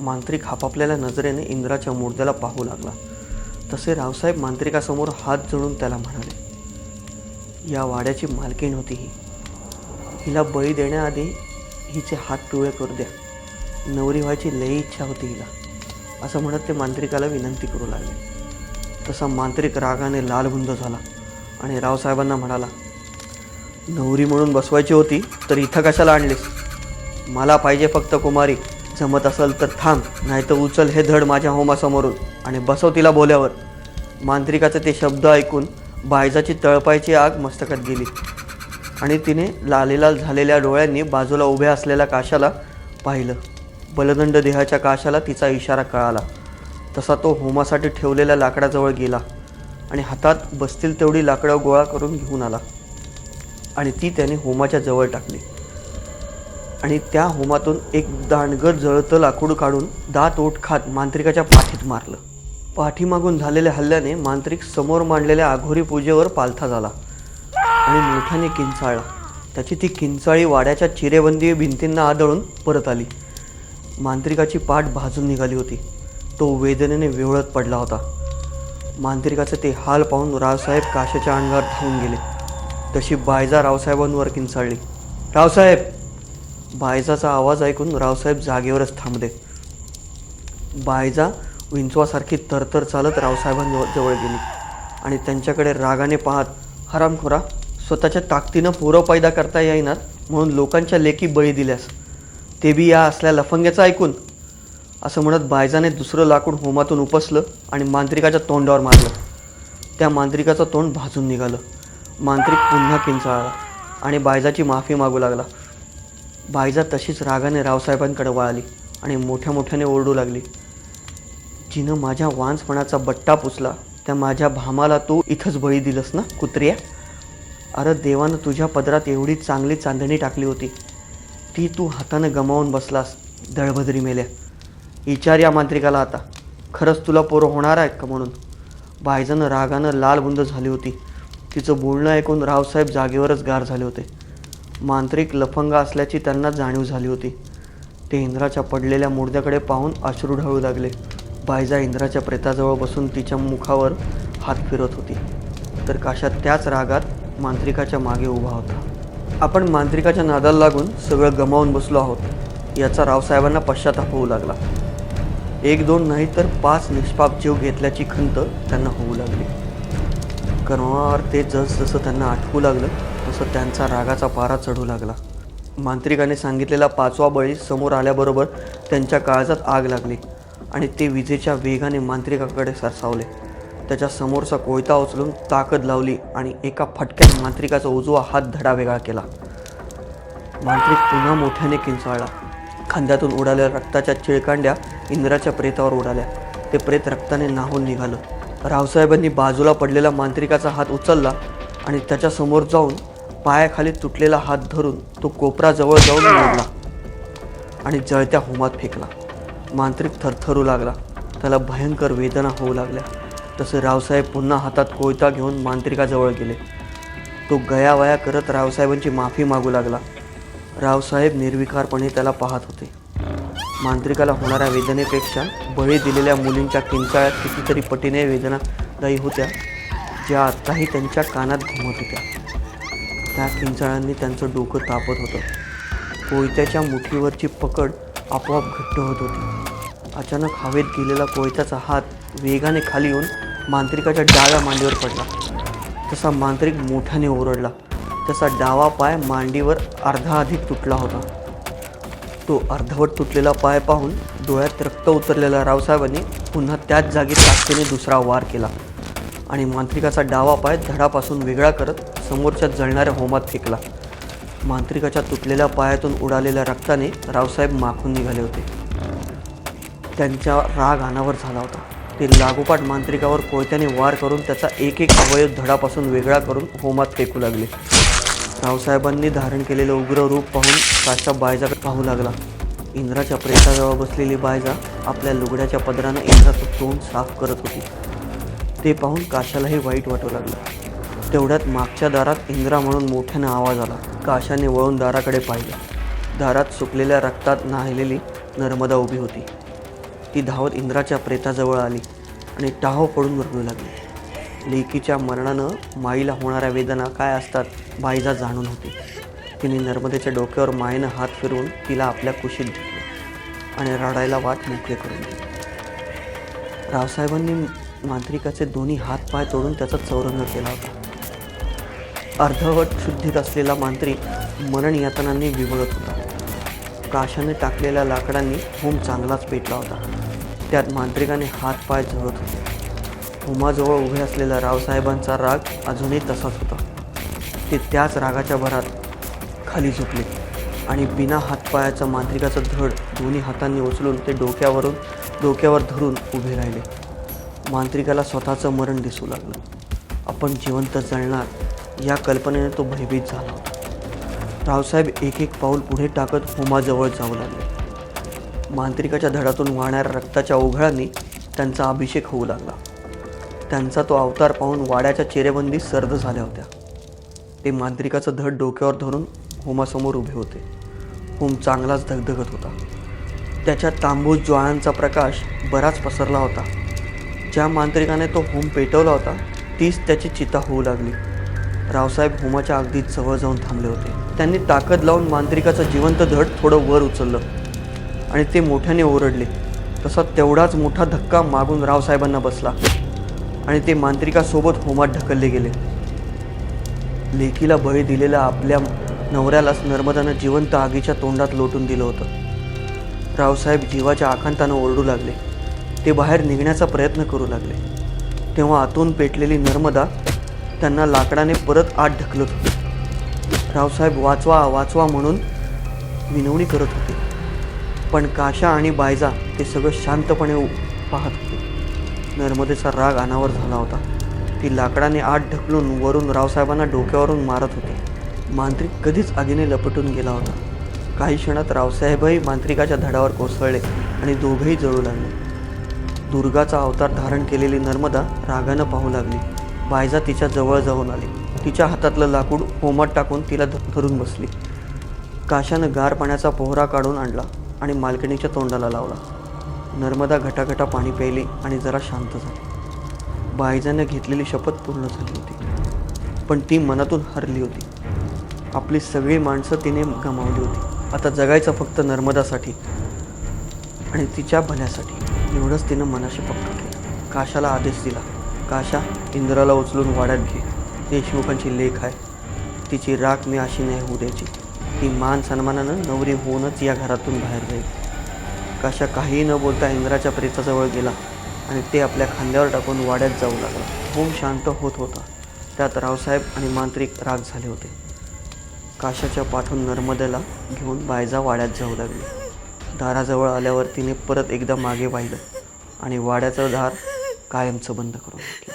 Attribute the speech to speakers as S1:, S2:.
S1: मांत्रिक हापापलेल्या नजरेने इंद्राच्या मुर्द्याला पाहू लागला. तसे रावसाहेब मांत्रिकासमोर हात जोडून त्याला म्हणाले या वाड्याची मालकीण होती ही. हिला बळी देण्याआधी हिचे हात पिवळे करू द्या. नवरी व्हायची लई इच्छा होती हिला. असं म्हणत ते मांत्रिकाला विनंती करू लागले. तसा मांत्रिक रागाने लालबुंद झाला आणि रावसाहेबांना म्हणाला नवरी म्हणून बसवायची होती तर इथं कशाला आणलीस? मला पाहिजे फक्त कुमारी. जमत असेल तर थांब नाही तर उचल हे धड माझ्या होमासमोरून. आणि बसव तिला बोल्यावर. मांत्रिकाचे ते शब्द ऐकून बायजाची तळपायची आग मस्तकात गेली. आणि तिने लालेलाल झालेल्या डोळ्यांनी बाजूला उभ्या असलेल्या काशाला पाहिलं. बलदंड देहाच्या काशाला तिचा इशारा कळाला. तसा तो होमासाठी ठेवलेल्या लाकडाजवळ गेला आणि हातात बसतील तेवढी लाकडं गोळा करून घेऊन आला. आणि ती त्याने होमाच्या जवळ टाकली. आणि त्या होमातून एक दांडगर जळतं लाकूड काढून दात ओठ खात मांत्रिकाच्या पाठीत मारलं. पाठीमागून झालेल्या हल्ल्याने मांत्रिक समोर मांडलेल्या आघोरी पूजेवर पालथा झाला आणि मोठ्याने किंचाळला. त्याची ती किंचाळी वाड्याच्या चिरेबंदी भिंतींना आदळून परत आली. मांत्रिकाची पाठ भाजून निघाली होती. तो वेदनेने विवळत पडला होता. मांत्रिकाचे ते हाल पाहून रावसाहेब काशाच्या अंगावर धावून गेले. तशी बायजा रावसाहेबांवर किंचाळली. रावसाहेब बायजाचा आवाज ऐकून रावसाहेब जागेवरच थांबले. बायजा विंचवासारखी तरतर चालत रावसाहेबांजवळ जवळ गेली आणि त्यांच्याकडे रागाने पाहत हरामखोरा स्वतःच्या ताकदीनं पोरं पैदा करता येईनात म्हणून लोकांच्या लेकी बळी दिल्यास? ते बी या असल्या लफंग्याचं ऐकून? असं म्हणत बायजाने दुसरं लाकूड होमातून उपसलं आणि मांत्रिकाच्या तोंडावर मारलं. त्या मांत्रिकाचं तोंड भाजून निघालं. मांत्रिक पुन्हा किंचाळला आणि बायजाची माफी मागू लागला. बायजा तशीच रागाने रावसाहेबांकडे वळाली आणि मोठ्या मोठ्याने ओरडू लागली. जिनं माझ्या वांसपणाचा बट्टा पुसला त्या माझ्या भामाला तू इथंच बळी दिलंस ना कुत्र्या? अरे देवानं तुझ्या पदरात एवढी चांगली चांदणी टाकली होती. ती तू हातानं गमावून बसलास दळभद्री मेल्या. विचार या मांत्रिकाला आता. खरंच तुला पोरं होणार आहेत का म्हणून? बायजानं रागानं लाल बुंद झाली होती. तिचं बोलणं ऐकून रावसाहेब जागेवरच गार झाले होते. मांत्रिक लफंगा असल्याची त्यांना जाणीव झाली होती. ते इंद्राच्या पडलेल्या मुर्द्याकडे पाहून अश्रू ढळू लागले. बायजा इंद्राच्या प्रेताजवळ बसून तिच्या मुखावर हात फिरत होती. तर काशात त्याच रागात मांत्रिकाच्या मागे उभा होता. आपण मांत्रिकाच्या नादाला लागून सगळं गमावून बसलो आहोत. याचा रावसाहेबांना पश्चाताप होऊ लागला. एक दोन नाही तर पाच निष्पाप जीव घेतल्याची खंत त्यांना होऊ लागली. कर्मावर ते जस जसं त्यांना आठवू लागलं असं त्यांचा रागाचा पारा चढू लागला. मांत्रिकाने सांगितलेला पाचवा बळी समोर आल्याबरोबर त्यांच्या काळजात आग लागली आणि ते विजेच्या वेगाने मांत्रिकाकडे सरसावले. त्याच्या समोरचा कोयता उचलून ताकद लावली आणि एका फटक्यात मांत्रिकाचा उजवा हात धडा वेगळा केला. मांत्रिक पुन्हा मोठ्याने किंचाळला. खांद्यातून उडाल्या रक्ताच्या चिळकांड्या इंद्राच्या प्रेतावर उडाल्या. ते प्रेत रक्ताने नाहून निघालं. रावसाहेबांनी बाजूला पडलेला मांत्रिकाचा हात उचलला आणि त्याच्यासमोर जाऊन पायाखाली तुटलेला हात धरून तो कोपराजवळ जाऊन मोडला आणि जळत्या होमात फेकला. मांत्रिक थरथरू लागला. त्याला भयंकर वेदना होऊ लागल्या. तसे रावसाहेब पुन्हा हातात कोयता घेऊन मांत्रिकाजवळ गेले. तो गयावया करत रावसाहेबांची माफी मागू लागला. रावसाहेब निर्विकारपणे त्याला पाहत होते. मांत्रिकाला होणाऱ्या वेदनेपेक्षा बळी दिलेल्या मुलींच्या किंचाळ्यात कितीतरी पटीने वेदनादायी होत्या ज्या आत्ताही त्यांच्या कानात घुमत होत्या. त्या किंचाळांनी त्यांचं डोकं तापत होतं. कोयत्याच्या मुठीवरची पकड आपोआप घट्ट होत होती. अचानक हवेत गेलेला कोयत्याचा हात वेगाने खाली येऊन मांत्रिकाच्या डाव्या मांडीवर पडला. तसा मांत्रिक मोठ्याने ओरडला. तसा डावा पाय मांडीवर अर्धा अधिक तुटला होता. तो अर्धवट तुटलेला पाय पाहून डोळ्यात रक्त उतरलेल्या रावसाहेबांनी पुन्हा त्याच जागी ताकदीने दुसरा वार केला. आणि मांत्रिकाचा डावा पाय धडापासून वेगळा करत समोरच्या जळणाऱ्या होमात फेकला. मांत्रिकाच्या तुटलेल्या पायातून उडालेल्या रक्ताने रावसाहेब माखून निघाले होते. त्यांच्या राग अनावर झाला होता. ते लागोपाठ मांत्रिकावर कोयत्याने वार करून त्याचा एक एक अवयव धडापासून वेगळा करून होमात फेकू लागले. रावसाहेबांनी धारण केलेलं उग्र रूप पाहून काचा बायजाकडे पाहू लागला. इंद्राच्या प्रेताजवळ बसलेली बायजा आपल्या लुगड्याच्या पदरानं इंद्राचं तोंड साफ करत होती. ते पाहून काशालाही वाईट वाटू लागलं. तेवढ्यात मागच्या दारात इंद्रा म्हणून मोठ्यानं आवाज आला. काशाने वळून दाराकडे पाहिलं. दारात सुकलेल्या रक्तात नाहिलेली नर्मदा उभी होती. ती धावत इंद्राच्या प्रेताजवळ आली आणि टाहो पडून रडू लागली. लेकीच्या मरणानं माईला होणाऱ्या वेदना काय असतात बाईजा जाणून होती. तिने नर्मदेच्या डोक्यावर मायेनं हात फिरवून तिला आपल्या कुशीत घेतलं आणि रडायला वाट मोकळी करून दिली. रावसाहेबांनी मांत्रिकाचे दोन्ही हात पाय तोडून त्याचा चौरंग केला होता. अर्धवट शुद्धीत असलेला मांत्रिक मरण यातनांनी विवळत होता. काशाने टाकलेल्या लाकडांनी होम चांगलाच पेटला होता. त्यात मांत्रिकाने हात पाय जळत होते. होमाजवळ उभे असलेला रावसाहेबांचा राग अजूनही तसाच होता. ते त्याच रागाच्या भरात खाली झुकले आणि बिना हातपायाचा मांत्रिकाचं धड दोन्ही हातांनी उचलून ते डोक्यावरून डोक्यावर धरून उभे राहिले. मांत्रिकाला स्वतःचं मरण दिसू लागलं. आपण जिवंत जळणार या कल्पनेने तो भयभीत झाला होता. रावसाहेब एक एक पाऊल पुढे टाकत होमाजवळ जाऊ लागले. मांत्रिकाच्या धडातून वाहणाऱ्या रक्ताच्या ओघळांनी त्यांचा अभिषेक होऊ लागला. त्यांचा तो अवतार पाहून वाड्याच्या चेरेबंदी सर्द झाल्या होत्या. ते मांत्रिकाचं धड डोक्यावर धरून होमासमोर उभे होते. होम चांगलाच धगधगत होता. त्याच्या तांबूस ज्वाळांचा प्रकाश बराच पसरला होता. ज्या मांत्रिकाने तो होम पेटवला होता तीच त्याची चिता होऊ लागली. रावसाहेब होमाच्या अगदी जवळ जाऊन थांबले होते. त्यांनी ताकद लावून मांत्रिकाचं जिवंत धड थोडं वर उचललं आणि ते मोठ्याने ओरडले. तसा तेवढाच मोठा धक्का मागून रावसाहेबांना बसला आणि ते मांत्रिकासोबत होमात ढकलले गेले. लेकीला बळी दिलेल्या आपल्या नवऱ्यालाच नर्मदानं जिवंत आगीच्या तोंडात लोटून दिलं होतं. रावसाहेब जीवाच्या आकांतानं ओरडू लागले. ते बाहेर निघण्याचा प्रयत्न करू लागले. तेव्हा आतून पेटलेली नर्मदा त्यांना लाकडाने परत आत ढकलत होती. रावसाहेब वाचवा वाचवा म्हणून विनवणी करत होते. पण काशा आणि बायजा ते सगळं शांतपणे पाहत होते. नर्मदेचा राग अनावर झाला होता. ती लाकडाने आत ढकलून वरून रावसाहेबांना डोक्यावरून मारत होती. मांत्रिक कधीच आगीने लपटून गेला होता. काही क्षणात रावसाहेबही मांत्रिकाच्या धडावर कोसळले आणि दोघंही जळू लागले. दुर्गाचा अवतार धारण केलेली नर्मदा रागानं पाहू लागली. बायजा तिच्या जवळ जाऊन आली. तिच्या हातातलं लाकूड होमात टाकून तिला धरून बसली. काशानं गार पाण्याचा पोहरा काढून आणला आणि मालकिणीच्या तोंडाला लावला. नर्मदा घटाघटा पाणी प्यायली आणि जरा शांत झाली. बायजानं घेतलेली शपथ पूर्ण झाली होती. पण ती मनातून हरली होती. आपली सगळी माणसं तिने गमावली होती. आता जगायचं फक्त नर्मदासाठी आणि तिच्या भल्यासाठी. एवढंच तिनं मनाशी पक्क केलं. काशाला आदेश दिला. काशा इंद्राला उचलून वाड्यात घे. देशमुखांची लेख आहे. तिची राख मी अशी नाही होऊ द्यायची. ती मान सन्मानानं नवरी होऊनच या घरातून बाहेर जाईल. काशा काहीही न बोलता इंद्राच्या प्रेताजवळ गेला आणि ते आपल्या खांद्यावर टाकून वाड्यात जाऊ लागला. होम शांत होत होता. त्यात रावसाहेब आणि मांत्रिक राग झाले होते. काशाच्या पाठून नर्मदेला घेऊन बायजा वाड्यात जाऊ लागली. दाराजवळ आल्यावर तिने परत एकदा मागे पाहिलं आणि वाड्याचं दार कायमचं बंद करून घेतलं.